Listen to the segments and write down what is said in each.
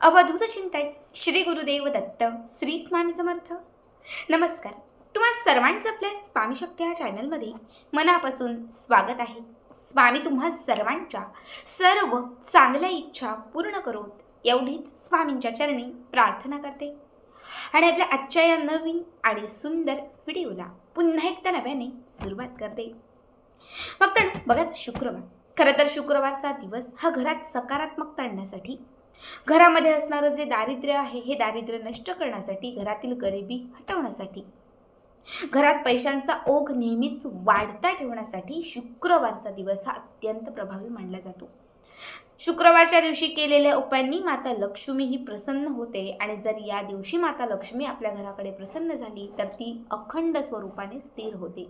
अवधूत चिंतन श्री गुरुदेव दत्त श्री स्वामी समर्थ. नमस्कार. तुम्हा सर्वांचं आपल्या स्वामी शक्ती ह्या चॅनलमध्ये मनापासून स्वागत आहे. स्वामी तुम्हा सर्वांच्या सर्व चांगल्या इच्छा पूर्ण करोत एवढीच स्वामींच्या चरणी प्रार्थना करते. आणि आपल्या आजच्या या नवीन आणि सुंदर व्हिडिओला पुन्हा एकदा नव्याने सुरुवात करते. मग तर बघाच शुक्रवार. खरं तर शुक्रवारचा दिवस हा घरात सकारात्मकता आणण्यासाठी घरामध्ये असणारं जे दारिद्र्य आहे हे दारिद्र्य नष्ट करण्यासाठी घरातील गरिबी हटवण्यासाठी घरात पैशांचा ओघ नेहमीच वाढता ठेवण्यासाठी शुक्रवारचा दिवस हा अत्यंत प्रभावी मानला जातो. शुक्रवारच्या दिवशी केलेल्या उपायांनी माता लक्ष्मी ही प्रसन्न होते आणि जर या दिवशी माता लक्ष्मी आपल्या घराकडे प्रसन्न झाली तर ती अखंड स्वरूपाने स्थिर होते.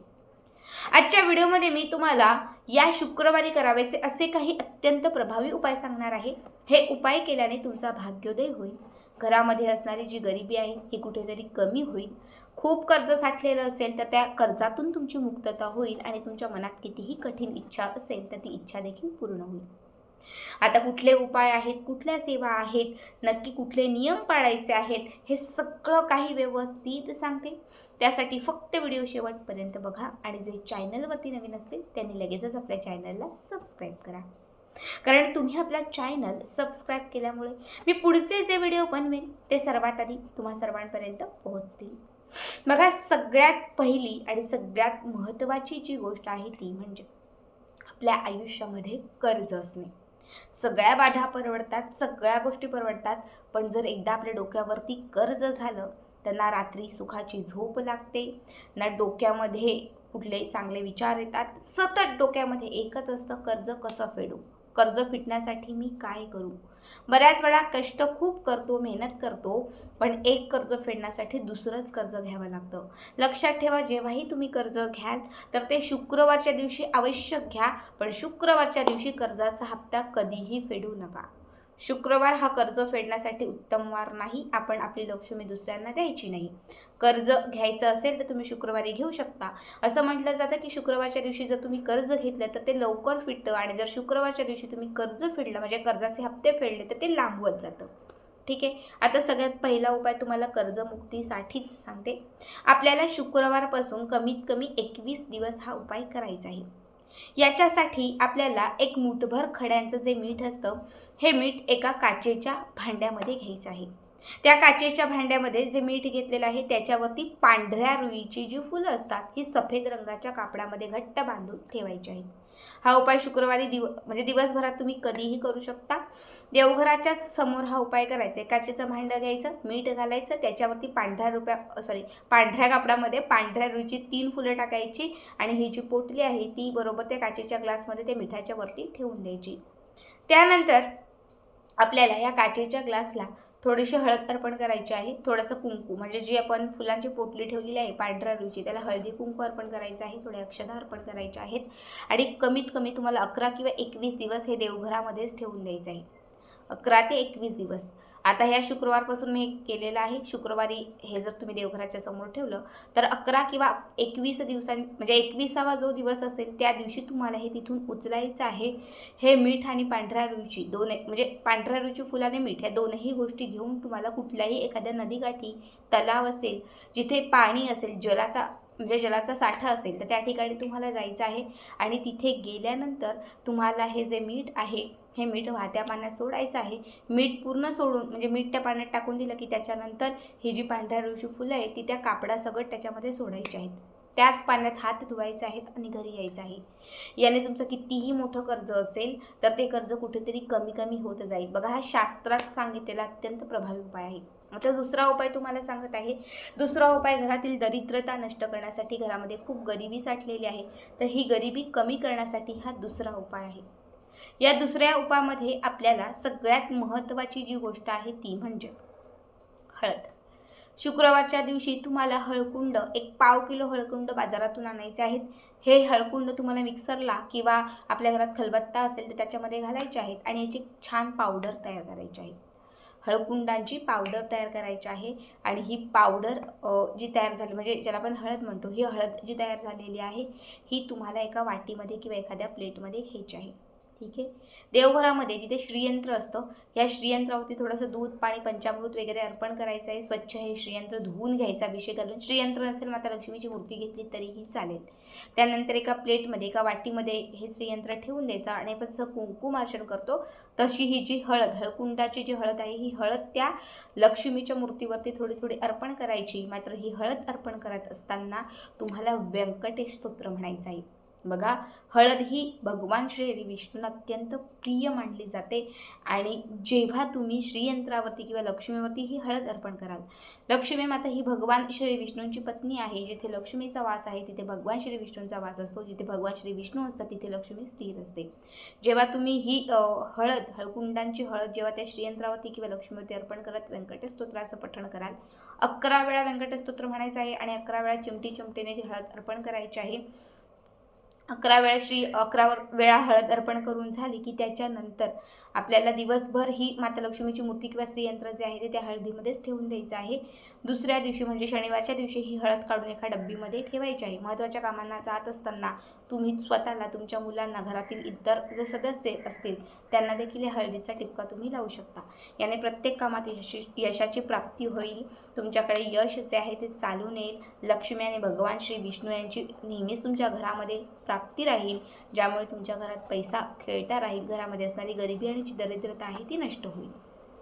आजच्या व्हिडिओमध्ये मी तुम्हाला या शुक्रवारी करावायचे असे काही अत्यंत प्रभावी उपाय सांगणार आहे. हे उपाय केल्याने तुमचा भाग्योदय होईल. घरामध्ये असणारी जी गरिबी आहे ही कुठेतरी कमी होईल. खूप कर्ज साठलेलं असेल तर त्या कर्जातून तुमची मुक्तता होईल आणि तुमच्या मनात कितीही कठीण इच्छा असेल तर ती इच्छा देखील पूर्ण होईल. आता कुठले उपाय आहेत कुठल्या सेवा आहेत नक्की कुठले नियम पाळायचे आहेत हे सगळं काही व्यवस्थित सांगते. त्यासाठी फक्त व्हिडिओ शेवटपर्यंत बघा आणि जे चॅनलवरती नवीन असतील त्यांनी लगेचच आपल्या चॅनलला सबस्क्राईब करा. कारण तुम्ही आपला चॅनल सबस्क्राईब केल्यामुळे मी पुढचे जे व्हिडिओ बनवेन ते सर्वात आधी तुम्हा सर्वांपर्यंत पोहोचतील. बघा सगळ्यात पहिली आणि सगळ्यात महत्त्वाची जी गोष्ट आहे ती म्हणजे आपल्या आयुष्यामध्ये कर्ज असणे. सगळ्या बाधा परवडतात सगळ्या गोष्टी परवडतात पण जर एकदा आपल्या डोक्यावरती कर्ज झालं तर ना रात्री सुखाची झोप लागते ना डोक्यामध्ये कुठले चांगले विचार येतात सतत डोक्यामध्ये एकच असतं कर्ज कसं फेडू? कर्ज फिटण्यासाठी मी काय करू? बऱ्याच वेळा कष्ट खूप करतो मेहनत करतो पण एक कर्ज फेडण्यासाठी दुसरंच कर्ज घ्यावं लागतं. लक्षात ठेवा जेव्हाही तुम्ही कर्ज घ्याल तर ते शुक्रवारच्या दिवशी आवश्यक घ्या पण शुक्रवारच्या दिवशी कर्जाचा हप्ता कधीही फेडू नका. शुक्रवार हा कर्ज फेडण्यासाठी उत्तम वार नाही आपण आपली लक्ष्मी दुसऱ्यांना द्यायची नाही. कर्ज घ्यायचं असेल तर तुम्ही शुक्रवारी घेऊ शकता. असं म्हटलं जातं की शुक्रवारच्या दिवशी जर तुम्ही कर्ज घेतलं तर ते लवकर फिटतं आणि जर शुक्रवारच्या दिवशी तुम्ही कर्ज फेडलं म्हणजे कर्जाचे हप्ते फेडले तर ते लांबवत जातं. ठीक आहे? आता सगळ्यात पहिला उपाय तुम्हाला कर्जमुक्तीसाठीच सांगते. आपल्याला शुक्रवारपासून कमीत कमी एकवीस दिवस हा उपाय करायचा आहे. याच्यासाठी आपल्याला एक मुठभर खड्यांचं जे मीठ असतं हे मीठ एका काचेच्या भांड्यामध्ये घ्यायचं आहे. त्या काचेच्या भांड्यामध्ये जे मीठ घेतलेलं आहे त्याच्यावरती पांढऱ्या रुईची जी फुलं असतात ही सफेद रंगाच्या कापडामध्ये घट्ट बांधून ठेवायची आहेत. हा उपाय शुक्रवारी दिव म्हणजे दिवसभरात तुम्ही कधीही करू शकता. देवघराच्याच समोर हा उपाय करायचा आहे. काचेचं भांडं घ्यायचं मीठ घालायचं त्याच्यावरती पांढऱ्या रुपया सॉरी पांढऱ्या कापडामध्ये पांढऱ्या रुईची तीन फुलं टाकायची आणि ही जी पोटली आहे ती बरोबर त्या काचेच्या ग्लासमध्ये त्या मिठाच्या वरती ठेवून द्यायची. त्यानंतर आपल्याला या काचेच्या ग्लासला थोडीशी हळद अर्पण करायची आहे. थोडंसं कुंकू म्हणजे जी आपण फुलांची पोटली ठेवलेली आहे पांढऱ्या रुची त्याला हळदी कुंकू अर्पण करायचं आहे थोडे अक्षदा अर्पण करायचे आहेत. आणि कमीत कमी तुम्हाला अकरा किंवा एकवीस दिवस हे देवघरामध्येच ठेवून द्यायचं आहे. अकरा ते एकवीस दिवस. आता ह्या शुक्रवारपासून मी केलेलं आहे. शुक्रवारी हे जर तुम्ही देवघराच्या समोर ठेवलं तर अकरा किंवा एकवीस दिवसांनी म्हणजे एकविसावा जो दिवस असेल त्या दिवशी तुम्हाला हे तिथून उचलायचं आहे. हे मीठ आणि पांढऱ्या रुची दोन म्हणजे पांढऱ्या रुची फुलाने मीठ ह्या दोनही गोष्टी घेऊन तुम्हाला कुठल्याही एखाद्या नदीकाठी तलाव असेल जिथे पाणी असेल जलाचा म्हणजे जलाचा साठा असेल तर त्या ठिकाणी तुम्हाला जायचं आहे. आणि तिथे गेल्यानंतर तुम्हाला हे जे मीठ आहे हे मीठ वाहत्या पाण्यात सोडायचं आहे. मीठ पूर्ण सोडून म्हणजे मीठ त्या पाण्यात टाकून दिलं की त्याच्यानंतर ही जी पांढऱ्या रुची फुलं आहे ती त्या कापडासकट त्याच्यामध्ये सोडायची आहेत. त्याच पाण्यात हात धुवायचे आहेत आणि घरी यायचं आहे. याने तुमचं कितीही मोठं कर्ज असेल तर ते कर्ज कुठेतरी कमी कमी होत जाईल. बघा हा शास्त्रात सांगितलेला अत्यंत प्रभावी उपाय आहे. आता दुसरा उपाय तुम्हाला सांगत आहे. दुसरा उपाय घरातील दरिद्रता नष्ट करण्यासाठी घरामध्ये खूप गरिबी साठलेली आहे. तर ही गरिबी कमी करण्यासाठी हा दुसरा उपाय आहे. या दुसऱ्या उपामध्ये आपल्याला सगळ्यात महत्त्वाची जी गोष्ट आहे ती म्हणजे हळद. शुक्रवारच्या दिवशी तुम्हाला हळकुंड एक पाव किलो हळकुंड बाजारातून आणायचे आहेत. हे हळकुंड तुम्हाला मिक्सरला किंवा आपल्या घरात खलबत्ता असेल तर त्याच्यामध्ये घालायचे आहेत आणि याची छान पावडर तयार करायची आहे. हळकुंडांची पावडर तयार करायची आहे आणि ही पावडर जी तयार झाली म्हणजे ज्याला आपण हळद म्हणतो ही हळद जी तयार झालेली आहे ही तुम्हाला एका वाटीमध्ये किंवा एखाद्या प्लेटमध्ये घ्यायची आहे. ठीक आहे? देवघरामध्ये जिथे श्रीयंत्र असतं या श्रीयंत्रावरती थोडंसं दूध पाणी पंचामृत वगैरे अर्पण करायचं आहे. स्वच्छ हे श्रीयंत्र धुवून घ्यायचं अभिषेक घालून. श्रीयंत्र नसेल माता लक्ष्मीची मूर्ती घेतली तरीही चालेल. त्यानंतर एका प्लेटमध्ये एका वाटीमध्ये हे श्रीयंत्र ठेवून द्यायचं आणि आपण जसं कुंकुमार्चन करतो. तशी ही जी हळद हळकुंडाची जी हळद आहे ही हळद त्या लक्ष्मीच्या मूर्तीवरती थोडी थोडी अर्पण करायची. मात्र ही हळद अर्पण करत असताना तुम्हाला व्यंकटेश स्तोत्र म्हणायचं आहे. बघा हळद ही भगवान श्री हरी विष्णूंना अत्यंत प्रिय मानली जाते. आणि जेव्हा तुम्ही श्रीयंत्रावरती किंवा लक्ष्मीवरती ही हळद अर्पण कराल लक्ष्मी माता ही भगवान श्री विष्णूंची पत्नी आहे जिथे लक्ष्मीचा वास आहे तिथे भगवान श्री विष्णूंचा वास असतो जिथे भगवान श्री विष्णू असतात तिथे लक्ष्मी स्थिर असते. जेव्हा तुम्ही ही हळद हळकुंडांची हळद जेव्हा त्या श्रीयंत्रावरती किंवा लक्ष्मीवरती अर्पण करत व्यंकटेश स्तोत्राचं पठण कराल अकरा वेळा व्यंकटस्तोत्र म्हणायचं आहे आणि अकरा वेळा चिमटी चिमटीने ती हळद अर्पण करायची आहे. अकरा वेळा श्री अकरा वेळा हळद अर्पण करून झाली की त्याच्यानंतर आपल्याला दिवसभर ही माता लक्ष्मीची मूर्ती किंवा स्त्रीयंत्र जे आहे ते त्या हळदीमध्येच ठेवून द्यायचं आहे. दुसऱ्या दिवशी म्हणजे शनिवारच्या दिवशी ही हळद काढून एका डब्बीमध्ये ठेवायची आहे. महत्त्वाच्या कामांना जात असताना तुम्ही स्वतःला तुमच्या मुलांना घरातील इतर जे सदस्य असतील त्यांना देखील या हळदीचा टिपका तुम्ही लावू शकता. याने प्रत्येक कामात यशी यशाची प्राप्ती होईल. तुमच्याकडे यश जे आहे ते चालून येईल लक्ष्मी आणि भगवान श्री विष्णू यांची नेहमीच तुमच्या घरामध्ये प्राप्ती राहील. ज्यामुळे तुमच्या घरात पैसा खेळता राहील. घरामध्ये असणारी गरिबी आणि जी दरिद्रता आहे ती नष्ट होईल.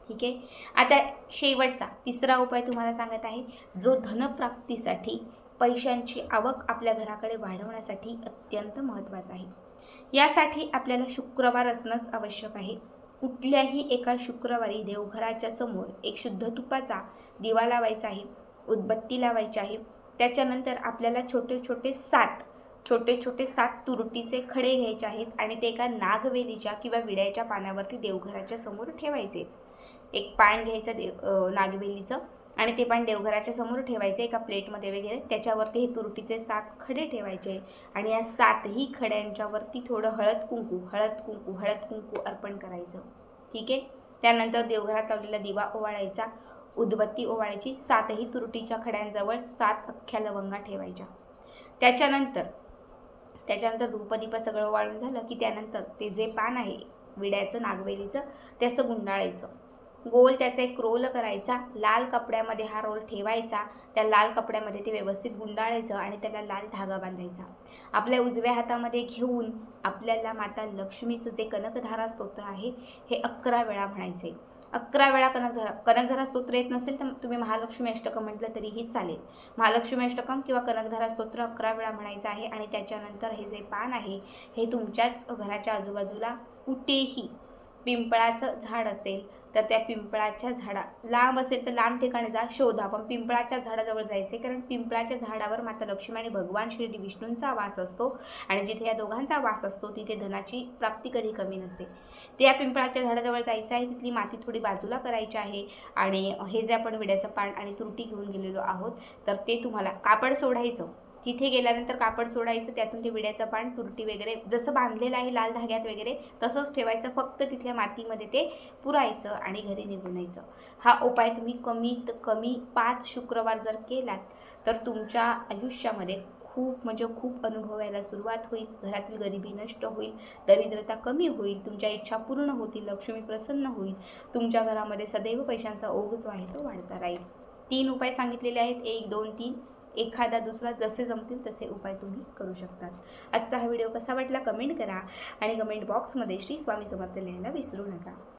ठीक आहे? आता शेवटचा तिसरा उपाय तुम्हाला सांगत आहे. जो धनप्राप्तीसाठी पैशांची आवक आपल्या घराकडे वाढवण्यासाठी अत्यंत महत्त्वाचा आहे. यासाठी आपल्याला शुक्रवार असणंच आवश्यक आहे. कुठल्याही एका शुक्रवारी देवघराच्या समोर एक शुद्ध तुपाचा दिवा लावायचा आहे उदबत्ती लावायची आहे. त्याच्यानंतर आपल्याला छोटे छोटे सात छोटे छोटे सात तुरटीचे खडे घ्यायचे आहेत आणि ते एका नागवेलीच्या किंवा विड्याच्या पानावरती देवघराच्या समोर ठेवायचे. एक पान घ्यायचं देव नागवेलीचं आणि ते पान देवघराच्या समोर ठेवायचे एका प्लेटमध्ये वगैरे. त्याच्यावरती हे तुरटीचे सात खडे ठेवायचे आणि या सातही खड्यांच्यावरती थोडं हळद कुंकू हळद कुंकू हळद कुंकू अर्पण करायचं. ठीक आहे? त्यानंतर देवघरात लावलेला दिवा ओवाळायचा. उदबत्ती ओवाळायची. सातही तुरटीच्या खड्यांजवळ सात अख्ख्या लवंगा ठेवायच्या. त्याच्यानंतर त्याच्यानंतर धूपदीप सगळं वाळून झालं की त्यानंतर ते जे पान आहे विड्याचं नागवेलीचं ते असं गुंडाळायचं. गोल त्याचा एक रोल करायचा लाल कपड्यामध्ये हा रोल ठेवायचा त्या लाल कपड्यामध्ये ते व्यवस्थित गुंडाळायचं आणि त्याला लाल धागा बांधायचा. आपल्या उजव्या हातामध्ये घेऊन आपल्याला माता लक्ष्मीचं जे कनकधारा स्तोत्र आहे हे अकरा वेळा म्हणायचे अकरा वेळा कनकधरा कनकधरा स्तोत्र येत नसेल तर तुम्ही महालक्ष्मी अष्टकम म्हटलं तरीही चालेल. महालक्ष्मी अष्टकम किंवा कनकधरा स्तोत्र अकरा वेळा म्हणायचं आहे आणि त्याच्यानंतर हे जे पान आहे हे तुमच्याच घराच्या आजूबाजूला कुठेही पिंपळाचं झाड असेल तर त्या पिंपळाच्या झाडा लांब असेल तर लांब ठिकाणी जा शोधा. पण पिंपळाच्या झाडाजवळ जायचे कारण पिंपळाच्या झाडावर माता लक्ष्मी आणि भगवान श्री विष्णूंचा वास असतो आणि जिथे या दोघांचा वास असतो तिथे धनाची प्राप्ती कधी कमी नसते. त्या पिंपळाच्या झाडाजवळ जायचं आहे तिथली माती थोडी बाजूला करायची आहे आणि हे जे आपण विड्याचं पान आणि तुरटी घेऊन गेलेलो आहोत तर ते तुम्हाला कापड सोडायचं. तिथे गेल्यानंतर कापड सोडायचं त्यातून ते विड्याचं पान तुरटी वगैरे जसं बांधलेलं आहे लाल धाग्यात वगैरे तसंच ठेवायचं फक्त तिथल्या मातीमध्ये ते पुरायचं आणि घरी निघून यायचं. हा उपाय तुम्ही कमीत कमी पाच शुक्रवार जर केलात तर तुमच्या आयुष्यामध्ये खूप म्हणजे खूप अनुभवायला सुरुवात होईल. घरातील गरिबी नष्ट होईल दरिद्रता कमी होईल तुमच्या इच्छा पूर्ण होतील लक्ष्मी प्रसन्न होईल तुमच्या घरामध्ये सदैव पैशांचा ओघ जो आहे तो वाढता राहील. तीन उपाय सांगितलेले आहेत. एक दोन तीन. एखादा दुसरा जसे जमतील तसे उपाय तुम्ही करू शकतात. आजचा हा व्हिडिओ कसा वाटला कमेंट करा आणि कमेंट बॉक्समध्ये श्री स्वामी समर्थ लिहायला विसरू नका.